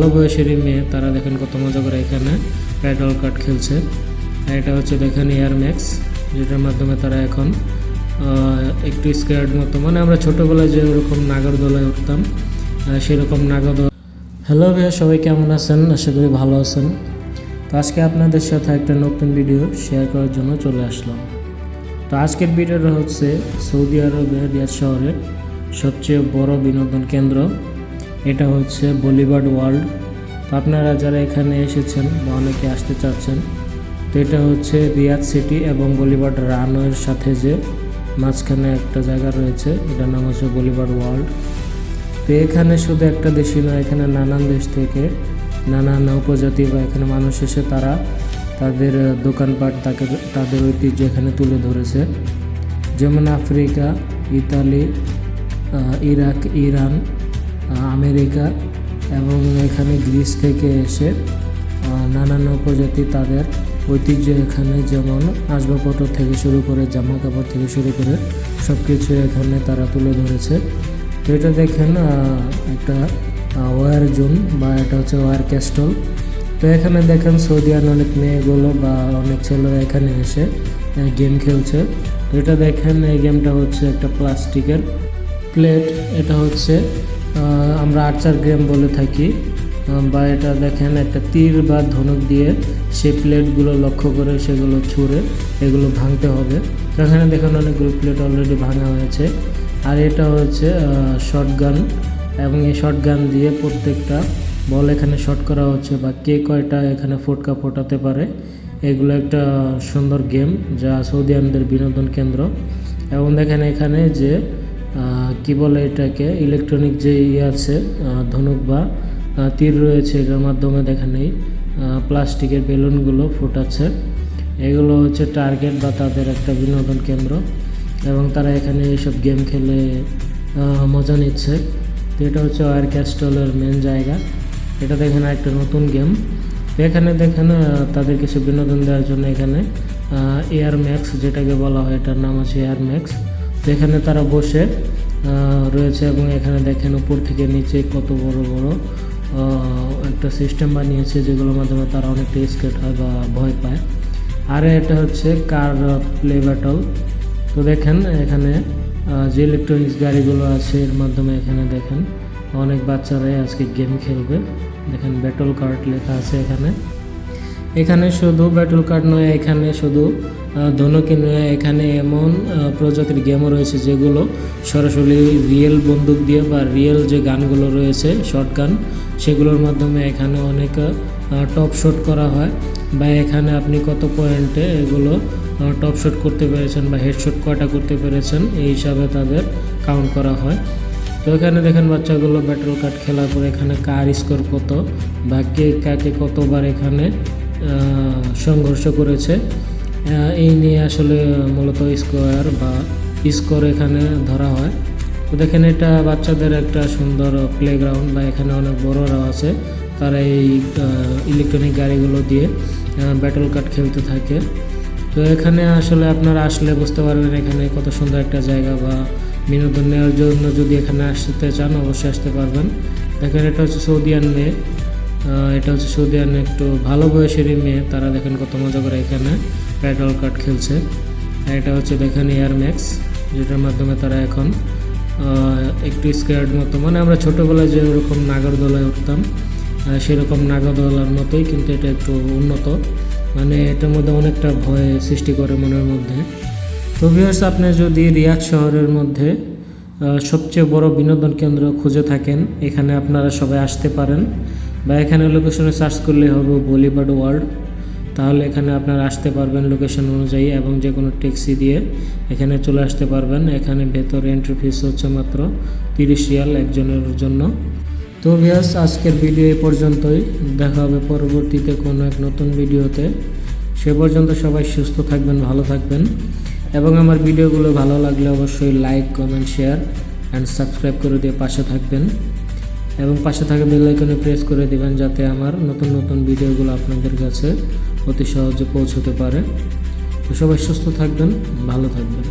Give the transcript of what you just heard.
ভালো বয়সেরই মেয়ে, তারা দেখেন কত মজা করে এখানে প্যাডল কার্ড খেলছে। আর এটা হচ্ছে দেখেন এয়ার ম্যাক্স যেটার মাধ্যমে তারা এখন একটু স্কোয়ার্ড মতো। মানে আমরা ছোটোবেলায় যে ওরকম নাগরদোলায় উঠতাম সেরকম নাগরদোলা হ্যালো ভাইয়া সবাই কেমন আছেন? আশা করি ভালো আছেন। তো আজকে আপনাদের সাথে একটা নতুন ভিডিও শেয়ার করার জন্য চলে আসলাম। তো আজকের ভিডিওটা হচ্ছে সৌদি আরবের রিয়াদ শহরের সবচেয়ে বড় বিনোদন কেন্দ্র। এটা হচ্ছে বলিউড ওয়ার্ল্ড আপনারা যারা এখানে এসেছেন বা অনেকে আসতে চাচ্ছেন, তো এটা হচ্ছে রিয়াদ সিটি এবং বলিউড রানওয়ের সাথে যে মাঝখানে একটা জায়গা রয়েছে, এটার নাম হচ্ছে বলিউড ওয়ার্ল্ড তো এখানে শুধু একটা দেশই নয়, এখানে নানান দেশ থেকে নানান উপজাতি বা এখানে মানুষ এসে তারা তাদের দোকানপাট, তাকে, তাদের ঐতিহ্য এখানে তুলে ধরেছে। যেমন Africa, Italy Iraq, Iran America এবং এখানে গ্রিস থেকে এসে নানান উপজাতি তাদের ঐতিহ্য এখানে যেমন আসবাবপত্র থেকে শুরু করে জামা কাপড় থেকে শুরু করে সব কিছু এখানে তারা তুলে ধরেছে। তো এটা দেখেন একটা ওয়ার জোন বা এটা হচ্ছে ওয়ার ক্যাস্টল। তো এখানে দেখেন সৌদি সৌদিয়ান অনেক মেয়েগুলো বা অনেক ছেলেরা এখানে এসে গেম খেলছে। তো এটা দেখেন, এই গেমটা হচ্ছে একটা প্লাস্টিকের প্লেট। এটা হচ্ছে আমরা আর্চার গেম বলে থাকি। বা এটা দেখেন, একটা তীর বা ধনুক দিয়ে সেই প্লেটগুলো লক্ষ্য করে সেগুলো ছুঁড়ে এগুলো ভাঙতে হবে। এখানে দেখেন, অনেকগুলো প্লেট অলরেডি ভাঙা হয়েছে। আর এটা হচ্ছে শর্ট গান এবং এই শর্ট গান দিয়ে প্রত্যেকটা বল এখানে শর্ট করা হচ্ছে বা কে কয়টা এখানে ফোটকা ফোটাতে পারে। এগুলো একটা সুন্দর গেম যা সৌদিয়ানদের বিনোদন কেন্দ্র। এবং দেখেন এখানে যে কি বলে এটাকে? ইলেকট্রনিক যে ইয়ে আছে ধনুক বা তীর রয়েছে, এটার মাধ্যমে দেখেন নেই। প্লাস্টিকের বেলুনগুলো ফোটাচ্ছে। এগুলো হচ্ছে টার্গেট বা তাদের একটা বিনোদন কেন্দ্র। এবং তারা এখানে এইসব গেম খেলে মজা নিচ্ছে। তো এটা হচ্ছে ওয়ার ক্যাস্টলের মেন জায়গা। এটা দেখেন একটা নতুন গেম এখানে দেখেন তাদের কিছু বিনোদন দেওয়ার জন্য এখানে এয়ার ম্যাক্স যেটাকে বলা হয়, এটার নাম আছে এয়ার ম্যাক্স তো এখানে তারা বসে রয়েছে এবং এখানে দেখেন উপর থেকে নিচে কত বড় বড় একটা সিস্টেম বানিয়েছে যেগুলোর মাধ্যমে তারা অনেকটা স্কেট হয় বা ভয় পায়। আর এটা হচ্ছে কার প্লে ব্যাটল তো দেখেন এখানে যে ইলেকট্রনিক্স গাড়িগুলো আছে এর মাধ্যমে এখানে দেখেন অনেক বাচ্চারাই আজকে গেম খেলবে। দেখেন ব্যাটল কার্ড লেখা আছে এখানে। এখানে শুধু ব্যাটল কার্ড নয়, এখানে শুধু ধনুকি নয়, এখানে এমন প্রজাতির গেমও রয়েছে যেগুলো সরাসরি রিয়েল বন্দুক দিয়ে বা রিয়েল যে গানগুলো রয়েছে শর্ট গান সেগুলোর মাধ্যমে এখানে অনেক টপ শট করা হয় বা এখানে আপনি কত পয়েন্টে এগুলো টপ শট করতে পেরেছেন বা হেডশট কয়টা করতে পেরেছেন, এই হিসাবে তাদের কাউন্ট করা হয়। তো এখানে দেখেন বাচ্চাগুলো ব্যাটল কার্ড খেলার পর এখানে কার স্কোর কত, বা কে কাকে কতবার এখানে সংঘর্ষ করেছে। এই নিয়ে আসলে মূলত স্কোয়ার বা স্কোর এখানে ধরা হয়। তো দেখেন, এটা বাচ্চাদের একটা সুন্দর প্লেগ্রাউন্ড বা এখানে অনেক বড়রাও আছে। তারা এই ইলেকট্রনিক গাড়িগুলো দিয়ে ব্যাটল কার্ড খেলতে থাকে। তো এখানে আসলে আপনারা আসলে বুঝতে পারবেন এখানে কত সুন্দর একটা জায়গা বা বিনোদন নেওয়ার জন্য যদি এখানে আসতে চান, অবশ্যই আসতে পারবেন। দেখেন, এটা হচ্ছে সৌদিয়ান মেয়ে এটা হচ্ছে সৌদি সৌদিয়ান একটু ভালো বয়সেরই মেয়ে। তারা দেখেন কত মজা করে এখানে প্যাডল কার্ড খেলছে। আর এটা হচ্ছে দেখেন এয়ার ম্যাক্স যেটার মাধ্যমে তারা এখন একটু স্কোয়ার্ড মতো। মানে আমরা ছোটোবেলায় যে ওরকম নাগরদোলায় উঠতাম সেরকম নাগরদোলার মতোই কিন্তু এটা একটু উন্নত। মানে এটার মধ্যে অনেকটা ভয় সৃষ্টি করে মনের মধ্যে। তো ভিউয়ার্স আপনি যদি রিয়াদ শহরের মধ্যে সবচেয়ে বড় বিনোদন কেন্দ্র খুঁজে থাকেন, এখানে আপনারা সবাই আসতে পারেন। বা এখানে লোকেশনে সার্চ করলে হবে বলিউড ওয়ার্ল্ড তাহলে এখানে আপনারা আসতে পারবেন লোকেশন অনুযায়ী এবং যে কোনো ট্যাক্সি দিয়ে এখানে চলে আসতে পারবেন। এখানে ভেতর এন্ট্রি ফিস হচ্ছে মাত্র তিরিশ রিয়াল একজনের জন্য। তো ভিয়াস আজকের ভিডিও এ পর্যন্তই। দেখা হবে পরবর্তীতে কোনো এক নতুন ভিডিওতে সে পর্যন্ত সবাই সুস্থ থাকবেন, ভালো থাকবেন। এবং আমার ভিডিওগুলো ভালো লাগলে অবশ্যই like comment share and subscribe করে দিয়ে পাশে থাকবেন। এবং পাশে থাকা বেল আইকনে প্রেস করে দিবেন যাতে আমার নতুন নতুন ভিডিওগুলো আপনাদের কাছে অতি সহজে পৌঁছতে পারে। তো সবাই সুস্থ থাকবেন, ভালো থাকবেন।